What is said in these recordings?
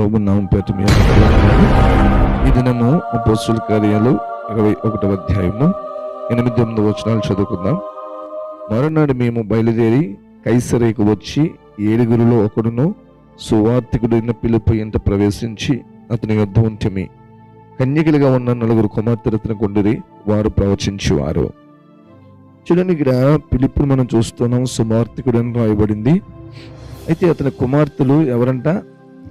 ప్రభు నామం పేరు మీ ఈ దినము అపోస్తుల కార్యాలు ఇరవై ఒకటవ అధ్యాయము. ఎనిమిది తొమ్మిది వచనాలు చదువుకుందాం. మరునాడు మేము బయలుదేరి కైసరేకు వచ్చి ఏడుగురిలో ఒకడును సువార్థికుడైన పిలుపు ఎంత ప్రవేశించి అతని యుద్ధ ఉంటిమి. కన్యకలుగా ఉన్న నలుగురు కుమార్తెరత్న కొండరి వారు ప్రవచించేవారు. చూడండి ఇక్కడ పిలుపుని మనం చూస్తున్నాం సుమార్తికుడు అని రాయబడింది. అయితే అతని కుమార్తెలు ఎవరంట?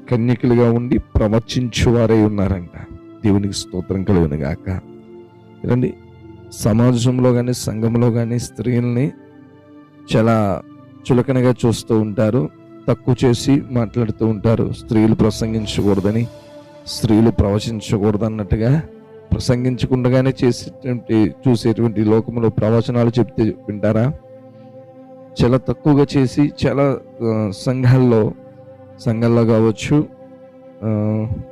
కన్యకులుగా ఉండి ప్రవచించువారై ఉన్నారంట. దేవునికి స్తోత్రం కలుగును గాక చూడండి సమాజంలో కానీ సంఘంలో కానీ స్త్రీల్ని చాలా చులకనగా చూస్తూ ఉంటారు. తక్కువ చేసి మాట్లాడుతూ ఉంటారు. స్త్రీలు ప్రసంగించకూడదని స్త్రీలు ప్రవచించకూడదు అన్నట్టుగా ప్రసంగించకుండానే చేసేటువంటి చూసేటువంటి లోకంలో ప్రవచనాలు చెప్తే వింటారా? చాలా తక్కువగా చేసి చాలా సంఘాల్లో సంఘాల్లో కావచ్చు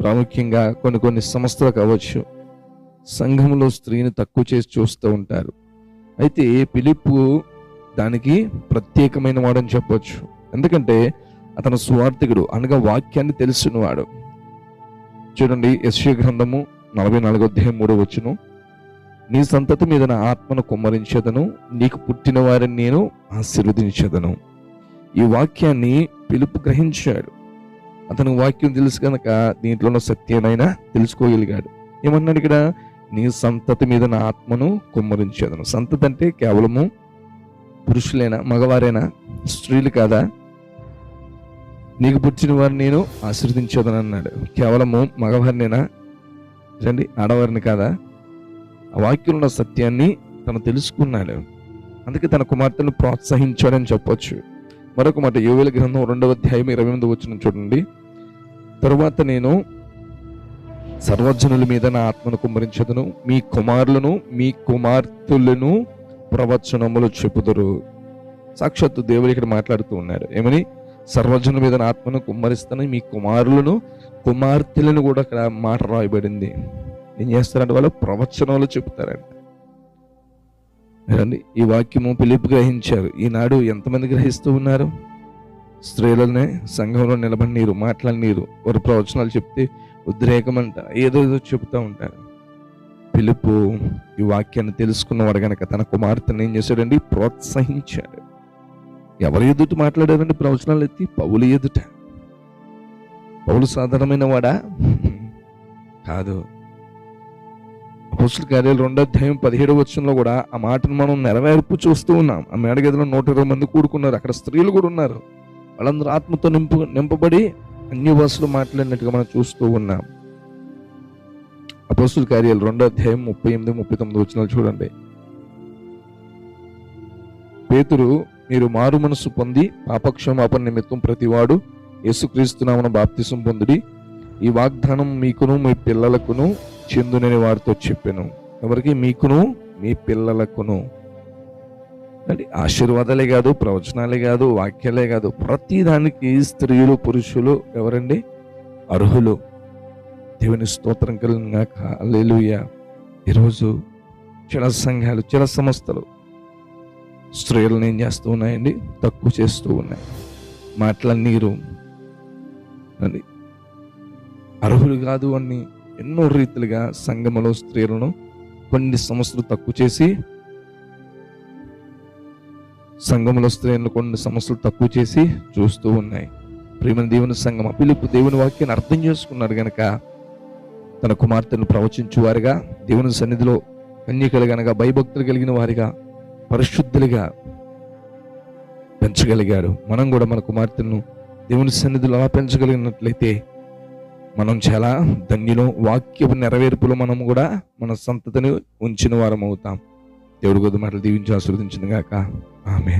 ప్రాముఖ్యంగా కొన్ని కొన్ని సంస్థలు కావచ్చు సంఘంలో స్త్రీని తక్కువ చేసి చూస్తూ ఉంటారు. అయితే పిలుపు దానికి ప్రత్యేకమైన వాడని చెప్పొచ్చు. ఎందుకంటే అతను స్వార్థికుడు అనగా వాక్యాన్ని తెలిసినవాడు. చూడండి యశ్వ గ్రంథము నలభై నాలుగో అధ్యాయం మూడో వచ్చును నీ సంతతి మీద నా ఆత్మను కుమ్మరించదను నీకు పుట్టిన వారిని నేను ఆశీర్వదించేదను. ఈ వాక్యాన్ని పిలుపు గ్రహించాడు. అతను వాక్యం తెలుసు కనుక దీంట్లో ఉన్న సత్యానైనా తెలుసుకోగలిగాడు. ఏమన్నాడు ఇక్కడ? నీ సంతతి మీద నా ఆత్మను కుమ్మరించేదను. సంతతి అంటే కేవలము పురుషులేనా మగవారేనా స్త్రీలు కాదా? నీకు పుట్టిన వారిని నేను ఆశీర్వదించేదని అన్నాడు. కేవలము మగవారినేనా? రండి ఆడవారిని కాదా? ఆ వాక్యంలో ఉన్న సత్యాన్ని తను తెలుసుకున్నాడు. అందుకే తన కుమార్తెను ప్రోత్సహించాడని చెప్పొచ్చు. మరొక మాట యోవేల గ్రంథం రెండవ అధ్యాయం ఇరవై ఎనిమిది వచ్చిన చూడండి. తరువాత నేను సర్వజనుల మీద నా ఆత్మను కుమ్మరించదును మీ కుమారులను మీ కుమార్తెలను ప్రవచనములు చెప్పుదురు. సాక్షాత్తు దేవుడు ఇక్కడ మాట్లాడుతూ ఉన్నాడు ఏమని? సర్వజనుల మీద నా ఆత్మను కుమ్మరిస్తాను మీ కుమారులను కుమార్తెలను కూడా అక్కడ మాట రాయబడింది. ఏం చేస్తారంటే వాళ్ళు ప్రవచనాలు చెబుతారంట ఈ వాక్యము పిలుపు గ్రహించారు. ఈనాడు ఎంతమంది గ్రహిస్తూ ఉన్నారు? స్త్రీలనే సంఘంలో నిలబడి నీరు వారు ప్రవచనాలు చెప్తే ఉద్రేకమంట ఏదో ఏదో చెబుతూ ఉంటారు. పిలుపు ఈ వాక్యాన్ని తెలుసుకున్నవాడు గనక తన కుమార్తెను ఏం చేశాడండి? ప్రోత్సహించాడు. ఎవరి ఎదుట మాట్లాడారండి ప్రవచనాలు ఎత్తి? పౌలు ఎదుట. పౌలు సాధారణమైన వాడా కాదు. అపోస్తుల కార్యాలు రెండో అధ్యాయం పదిహేడు వచ్చంలో కూడా ఆ మాటను మనం నెరవేర్పు చూస్తూ ఉన్నాం. ఆ మేడగదిలో నూట ఇరవై మంది కూడుకున్నారు. అక్కడ స్త్రీలు కూడా ఉన్నారు. వాళ్ళందరూ ఆత్మతో నింపు నింపబడి అన్ని భాషలు మాట్లాడినట్టుగా మనం చూస్తూ ఉన్నాం. అపోసుల కార్యాలు రెండో అధ్యాయం ముప్పై ఎనిమిది ముప్పై తొమ్మిది వచ్చినాలు చూడండి. పేతురు మీరు మారు మనసు పొంది పాపక్షమాపణ నిమిత్తం ప్రతివాడు యేసుక్రీస్తునామన బాప్తిసం పొందుడి. ఈ వాగ్దానం మీకును మీ పిల్లలకును చెందునని వారితో చెప్పాను. ఎవరికి? మీకును మీ పిల్లలకును. అంటే ఆశీర్వాదాలే కాదు ప్రవచనాలే కాదు వాక్యాలే కాదు. ప్రతి దానికి స్త్రీలు పురుషులు ఎవరండి? అర్హులు. దేవుని స్తోత్రం కలిగినాక అల్లెలుయ్య ఈరోజు చిన్న సంఘాలు చిన్న సంస్థలు స్త్రీలను ఏం చేస్తూ ఉన్నాయండి? తక్కువ చేస్తూ ఉన్నాయి. మాటల నీరు అని అర్హులు కాదు అని ఎన్నో రీతిలుగా సంఘములో స్త్రీలను కొన్ని సంస్థలు తక్కువ చేసి సంఘములో స్త్రీలను కొన్ని సమస్యలు తక్కువ చేసి చూస్తూ ఉన్నాయి. ప్రేమ దేవుని సంఘం పిలుపు దేవుని వాక్యాన్ని అర్థం చేసుకున్నారు గనక తన కుమార్తెను ప్రవచించువారుగా దేవుని సన్నిధిలో కన్యకలు గనక భయభక్తులు కలిగిన వారిగా పరిశుద్ధులుగా పెంచగలిగాడు. మనం కూడా మన కుమార్తెను దేవుని సన్నిధిలో అలా పెంచగలిగినట్లయితే మనం చాలా ధన్యులు వాక్యపు నెరవేర్పులో మనం కూడా మన సంతతిని ఉంచిన వారం అవుతాం దేవుడి కొద్ది మాటలు దీవించి ఆశీర్వదించిన గాక. ఆమె